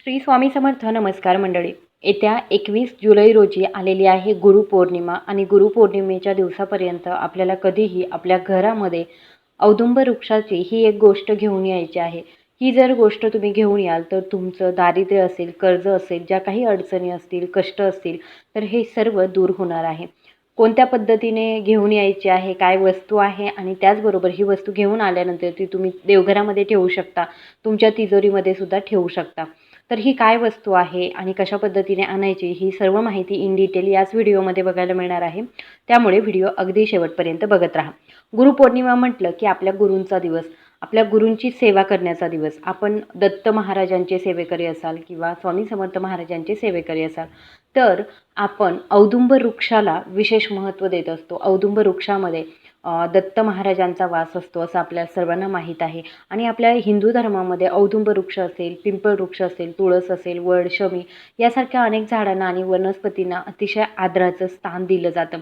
श्री स्वामी समर्थ नमस्कार मंडळी. येत्या एकवीस जुलै रोजी आलेली आहे गुरुपौर्णिमा आणि गुरुपौर्णिमेच्या दिवसापर्यंत आपल्याला कधीही आपल्या घरामध्ये औदुंब वृक्षाची ही एक गोष्ट घेऊन यायची आहे. ही जर गोष्ट तुम्ही घेऊन याल तर तुमचं दारिद्र्य असेल कर्ज असेल ज्या काही अडचणी असतील कष्ट असतील तर हे सर्व दूर होणार आहे. कोणत्या पद्धतीने घेऊन यायची आहे काय वस्तू आहे आणि त्याचबरोबर ही वस्तू घेऊन आल्यानंतर ती तुम्ही देवघरामध्ये ठेवू शकता तुमच्या तिजोरीमध्ये सुद्धा ठेवू शकता. तर ही काय वस्तू आहे आणि कशा पद्धतीने आणायची ही सर्व माहिती इन डिटेल याच व्हिडिओमध्ये बघायला मिळणार आहे. त्यामुळे व्हिडिओ अगदी शेवटपर्यंत बघत राहा. गुरुपौर्णिमा म्हटलं की आपल्या गुरूंचा दिवस आपल्या गुरूंची सेवा करण्याचा दिवस. आपण दत्त महाराजांचे सेवेकरी असाल किंवा स्वामी समर्थ महाराजांचे सेवेकरी असाल तर आपण औदुंब वृक्षाला विशेष महत्त्व देत असतो. औदुंब वृक्षामध्ये दत्त महाराजांचा वास असतो असं आपल्या सर्वांना माहीत आहे. आणि आपल्या हिंदू धर्मामध्ये औदुंब वृक्ष असेल पिंपळ वृक्ष असेल तुळस असेल वड शमी यासारख्या अनेक झाडांना आणि वनस्पतींना अतिशय आदराचं स्थान दिलं जातं.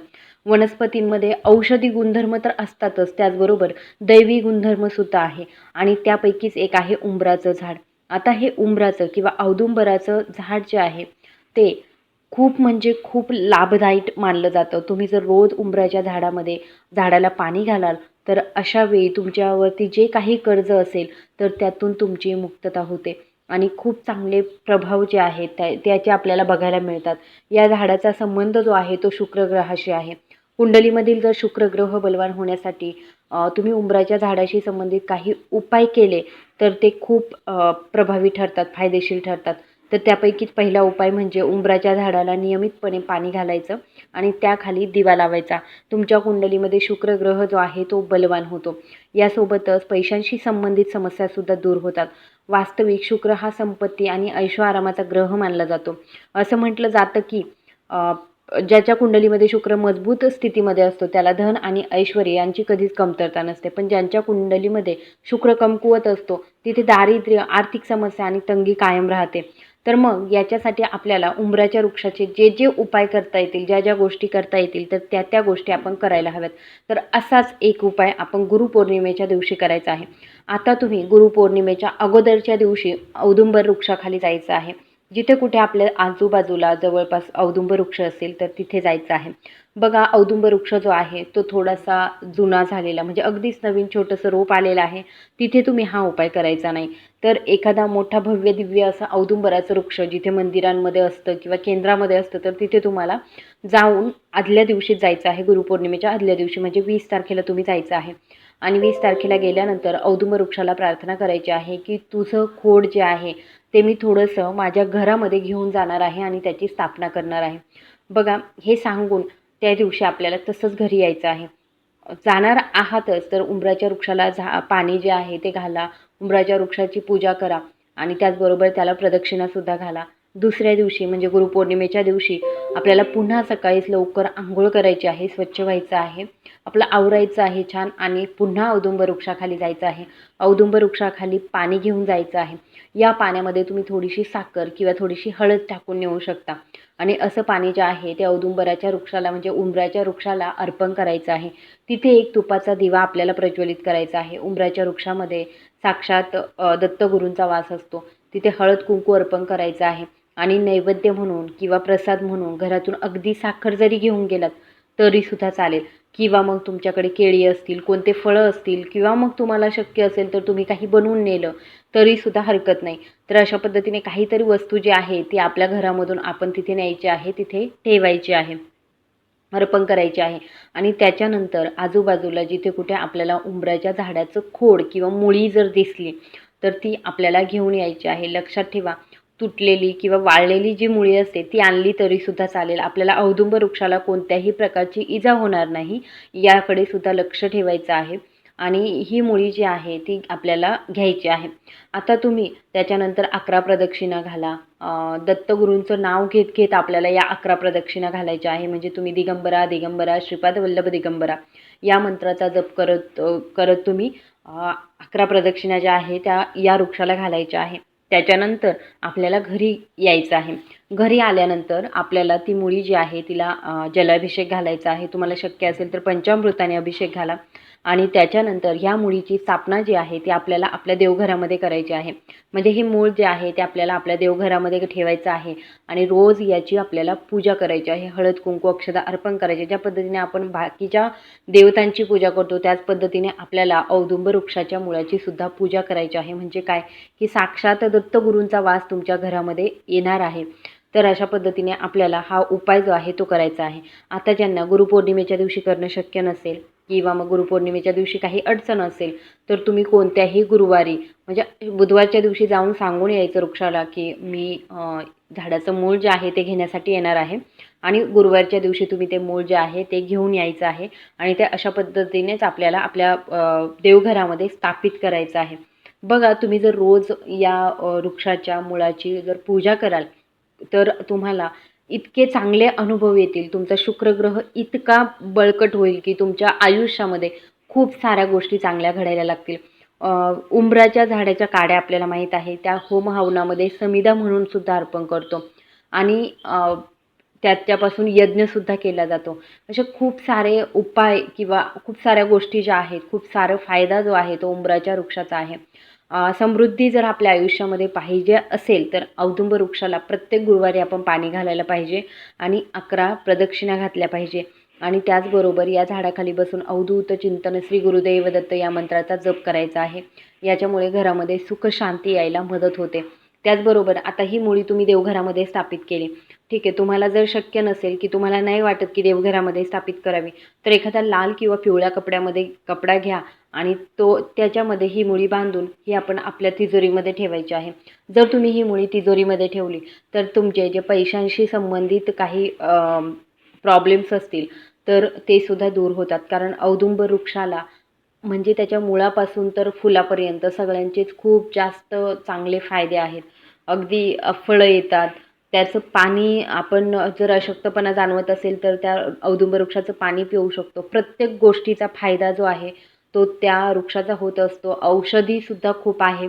वनस्पतींमध्ये औषधी गुणधर्म तर असतातच त्याचबरोबर दैवी गुणधर्मसुद्धा आहे. आणि त्यापैकीच एक आहे उंबराचं झाड. आता हे उंबराचं किंवा औदुंबराचं झाड जे आहे ते खूप म्हणजे खूप लाभदायी मानलं जातं. तुम्ही जर रोज उंबराच्या झाडामध्ये झाडाला पाणी घालाल तर अशा वेळी तुमच्यावरती जे काही कर्ज असेल तर त्यातून तुमची मुक्तता होते. आणि खूप चांगले प्रभाव जे आहेत त्या त्याचे आपल्याला बघायला मिळतात. या झाडाचा संबंध जो आहे तो शुक्रग्रहाशी आहे. कुंडलीमधील जर शुक्रग्रह बलवान होण्यासाठी तुम्ही उंबराच्या झाडाशी संबंधित काही उपाय केले तर ते खूप प्रभावी ठरतात फायदेशीर ठरतात. तर त्यापैकीच पहिला उपाय म्हणजे उंबराच्या झाडाला नियमितपणे पाणी घालायचं आणि त्याखाली दिवा लावायचा. तुमच्या कुंडलीमध्ये शुक्रग्रह जो आहे तो बलवान होतो. यासोबतच पैशांशी संबंधित समस्यासुद्धा दूर होतात. वास्तविक शुक्र हा संपत्ती आणि ऐश्वआरामाचा ग्रह मानला जातो. असं म्हटलं जातं की ज्याच्या कुंडलीमध्ये शुक्र मजबूत स्थितीमध्ये असतो त्याला धन आणि ऐश्वर यांची कधीच कमतरता नसते. पण ज्यांच्या कुंडलीमध्ये शुक्र कमकुवत असतो तिथे दारिद्र्य आर्थिक समस्या आणि तंगी कायम राहते. तर मग याच्यासाठी आपल्याला उंबराच्या वृक्षाचे जे जे उपाय करता येतील ज्या ज्या गोष्टी करता येतील तर त्या त्या गोष्टी आपण करायला हव्यात. तर असाच एक उपाय आपण गुरुपौर्णिमेच्या दिवशी करायचा आहे. आता तुम्ही गुरुपौर्णिमेच्या अगोदरच्या दिवशी औदुंबर वृक्षाखाली जायचं आहे. जिथे कुठे आपल्या आजूबाजूला जवळपास औदुंबर वृक्ष असेल तर तिथे जायचं आहे. बघा औदुंबर वृक्ष जो आहे तो थोडासा जुना झालेला म्हणजे अगदीच नवीन छोटंसं रोप आलेलं आहे. तिथे तुम्ही हा उपाय करायचा नाही. तर एखादा मोठा भव्य दिव्य असा औदुंबराचं वृक्ष जिथे मंदिरांमध्ये असतं किंवा केंद्रामध्ये असतं तर तिथे तुम्हाला जाऊन आदल्या दिवशी जायचं आहे. गुरुपौर्णिमेच्या आदल्या दिवशी म्हणजे वीस तारखेला तुम्ही जायचं आहे. आणि वीस तारखेला गेल्यानंतर औदुंबर वृक्षाला प्रार्थना करायची आहे की तुझं खोड जे आहे ते मी थोडंसं माझ्या घरामध्ये घेऊन जाणार आहे आणि त्याची स्थापना करणार आहे. बघा हे सांगून त्या दिवशी आपल्याला तसंच घरी यायचं आहे. जाणार आहातच तर उंबराच्या वृक्षाला झा पाणी जे आहे ते घाला. उंबराच्या वृक्षाची पूजा करा आणि त्याचबरोबर त्याला प्रदक्षिणासुद्धा घाला. दुसऱ्या दिवशी म्हणजे गुरुपौर्णिमेच्या दिवशी आपल्याला पुन्हा सकाळीच लवकर आंघोळ करायची आहे स्वच्छ व्हायचं आहे. आपलं आवरायचं आहे छान आणि पुन्हा औदुंब वृक्षाखाली जायचं आहे. औदुंब वृक्षाखाली पाणी घेऊन जायचं आहे. या पाण्यामध्ये तुम्ही थोडीशी साखर किंवा थोडीशी हळद टाकून नेऊ शकता. आणि असं पाणी जे आहे ते औदुंबराच्या वृक्षाला म्हणजे उंबराच्या वृक्षाला अर्पण करायचं आहे. तिथे एक तुपाचा दिवा आपल्याला प्रज्वलित करायचा आहे. उंबराच्या वृक्षामध्ये साक्षात दत्तगुरूंचा वास असतो. तिथे हळद कुंकू अर्पण करायचं आहे. आणि नैवेद्य म्हणून किंवा प्रसाद म्हणून घरातून अगदी साखर जरी घेऊन गेलात तरीसुद्धा चालेल. किंवा मग तुमच्याकडे केळी असतील कोणते फळं असतील किंवा मग तुम्हाला शक्य असेल तर तुम्ही काही बनवून नेलं तरीसुद्धा हरकत नाही. तर अशा पद्धतीने काहीतरी वस्तू जी आहे ती आपल्या घरामधून आपण तिथे न्यायची आहे तिथे ठेवायची आहे. अर्पण करायचे आहे. आणि त्याच्यानंतर आजूबाजूला जिथे कुठे आपल्याला उंबराच्या झाडाचं खोड किंवा मुळी जर दिसली तर ती आपल्याला घेऊन यायची आहे. लक्षात ठेवा तुटलेली किंवा वाळलेली जी मुळी असते ती आणली तरीसुद्धा चालेल. आपल्याला औदुंब वृक्षाला कोणत्याही प्रकारची इजा होणार नाही याकडे सुद्धा लक्ष ठेवायचं आहे. आणि ही मुळी जी आहे ती आपल्याला घ्यायची आहे. आता तुम्ही त्याच्यानंतर अकरा प्रदक्षिणा घाला. दत्तगुरूंचं नाव घेत घेत आपल्याला या अकरा प्रदक्षिणा घालायच्या आहे. म्हणजे तुम्ही दिगंबरा दिगंबरा श्रीपाद वल्लभ दिगंबरा या मंत्राचा जप करत करत तुम्ही अकरा प्रदक्षिणा ज्या आहे त्या या वृक्षाला घालायच्या आहे. त्याच्यानंतर आपल्याला घरी यायचं आहे. घरी आल्यानंतर आपल्याला ती मुळी जी आहे तिला जलाभिषेक घालायचा आहे. तुम्हाला शक्य असेल तर पंचामृताने अभिषेक घाला. आणि त्याच्यानंतर ह्या मुळीची स्थापना जी आहे ती आपल्याला आपल्या देवघरामध्ये करायची आहे. म्हणजे हे मूळ जे आहे ते आपल्याला आपल्या देवघरामध्ये ठेवायचं आहे आणि रोज याची आपल्याला पूजा करायची आहे. हळद कुंकू अक्षदा अर्पण करायचे ज्या पद्धतीने आपण बाकीच्या देवतांची पूजा करतो त्याच पद्धतीने आपल्याला औदुंब वृक्षाच्या मुळाची सुद्धा पूजा करायची आहे. म्हणजे काय? की साक्षात दत्तगुरूंचा वास तुमच्या घरामध्ये येणार आहे. तर अशा पद्धतीने आपल्याला हा उपाय जो आहे तो करायचा आहे. आता ज्यांना गुरुपौर्णिमेच्या दिवशी करणं शक्य नसेल किंवा मग गुरुपौर्णिमेच्या दिवशी काही अडचण असेल तर तुम्ही कोणत्याही गुरुवारी म्हणजे बुधवारच्या दिवशी जाऊन सांगून यायचं वृक्षाला की मी झाडाचं मूळ जे आहे ते घेण्यासाठी येणार आहे. आणि गुरुवारच्या दिवशी तुम्ही ते मूळ जे आहे ते घेऊन यायचं आहे आणि ते अशा पद्धतीनेच आपल्याला आपल्या देवघरामध्ये स्थापित करायचं आहे. बघा तुम्ही जर रोज या वृक्षाच्या मुळाची जर पूजा कराल तर तुम्हाला इतके चांगले अनुभव येतील. तुमचा शुक्रग्रह इतका बळकट होईल की तुमच्या आयुष्यामध्ये खूप साऱ्या गोष्टी चांगल्या घडायला लागतील. उंबराच्या झाडाच्या काड्या आपल्याला माहीत आहे. त्या होम हवनामध्ये समिधा म्हणून सुद्धा अर्पण करतो. आणि त्याच्यापासून यज्ञसुद्धा केला जातो. असे खूप सारे उपाय किंवा खूप साऱ्या गोष्टी ज्या आहेत खूप सारा फायदा जो आहे तो उंबराच्या वृक्षाचा आहे. समृद्धी जर आपल्या आयुष्यामध्ये पाहिजे असेल तर औदुंब वृक्षाला प्रत्येक गुरुवारी आपण पाणी घालायला पाहिजे आणि अकरा प्रदक्षिणा घातल्या पाहिजे. आणि त्याचबरोबर या झाडाखाली बसून अवधूत चिंतन श्री गुरुदेव दत्त या मंत्राचा जप करायचा आहे. याच्यामुळे घरामध्ये सुख शांती यायला मदत होते. त्याचबरोबर आता ही मुळी तुम्ही देवघरामध्ये स्थापित केली. ठीक आहे तुम्हाला जर शक्य नसेल की तुम्हाला नाही वाटत की देवघरामध्ये स्थापित करावी तर एखादा लाल किंवा पिवळ्या कपड्यामध्ये कपडा घ्या आणि तो त्याच्यामध्ये ही मुळी बांधून ही आपण आपल्या तिजोरीमध्ये ठेवायची आहे. जर तुम्ही ही मुळी तिजोरीमध्ये ठेवली तर तुमचे जे पैशांशी संबंधित काही प्रॉब्लेम्स असतील तर ते सुद्धा दूर होतात. कारण औदुंब वृक्षाला म्हणजे त्याच्या मुळापासून तर फुलापर्यंत सगळ्यांचेच खूप जास्त चांगले फायदे आहेत. अगदी फळं येतात. त्याचं पाणी आपण जर अशक्तपणा जाणवत असेल तर त्या औदुंब वृक्षाचं पाणी पिऊ शकतो. प्रत्येक गोष्टीचा फायदा जो आहे तो त्या वृक्षाचा होत असतो. औषधीसुद्धा खूप आहे.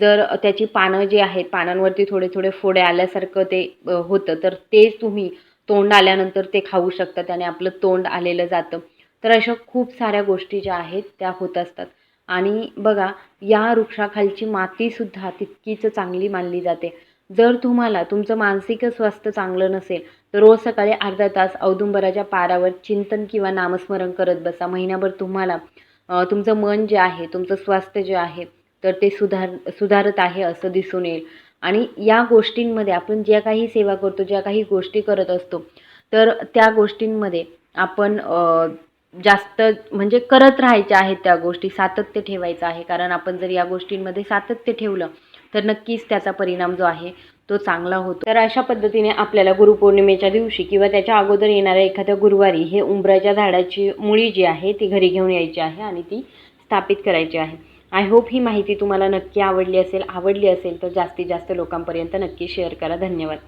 जर त्याची पानं जी आहेत पानांवरती थोडे थोडे फोडे आल्यासारखं ते होतं तर ते तुम्ही तोंड आल्यानंतर ते खाऊ शकता. त्याने आपलं तोंड आलेलं जातं. तर अशा खूप साऱ्या गोष्टी ज्या आहेत त्या होत असतात. आणि बघा या वृक्षाखालची मातीसुद्धा तितकीच चांगली मानली जाते. जर तुम्हाला तुमचं मानसिक स्वास्थ्य चांगलं नसेल तर रोज सकाळी अर्धा तास औदुंबराच्या पारावर चिंतन किंवा नामस्मरण करत बसा. महिनाभर तुम्हाला तुमचं मन जे आहे तुमचं स्वास्थ्य जे आहे तर ते सुधार सुधारत आहे असं दिसून येईल. आणि या गोष्टींमध्ये आपण ज्या काही सेवा करतो ज्या काही गोष्टी करत असतो तर त्या गोष्टींमध्ये आपण जास्त म्हणजे करत राहायच्या आहेत त्या गोष्टी सातत्य ठेवायचं आहे. कारण आपण जर या गोष्टींमध्ये सातत्य ठेवलं तर नक्कीच त्याचा परिणाम जो आहे तो चांगला होतो. तर अशा पद्धतीने आपल्याला गुरुपौर्णिमेच्या दिवशी किंवा त्याच्या अगोदर येणाऱ्या एखाद्या गुरुवारी हे उंबराच्या झाडाची मुळी जी आहे ती घरी घेऊन यायची आहे आणि ती स्थापित करायची आहे. आय होप ही माहिती तुम्हाला नक्की आवडली असेल आवडली असेल तर जास्तीत जास्त लोकांपर्यंत नक्की शेअर करा. धन्यवाद.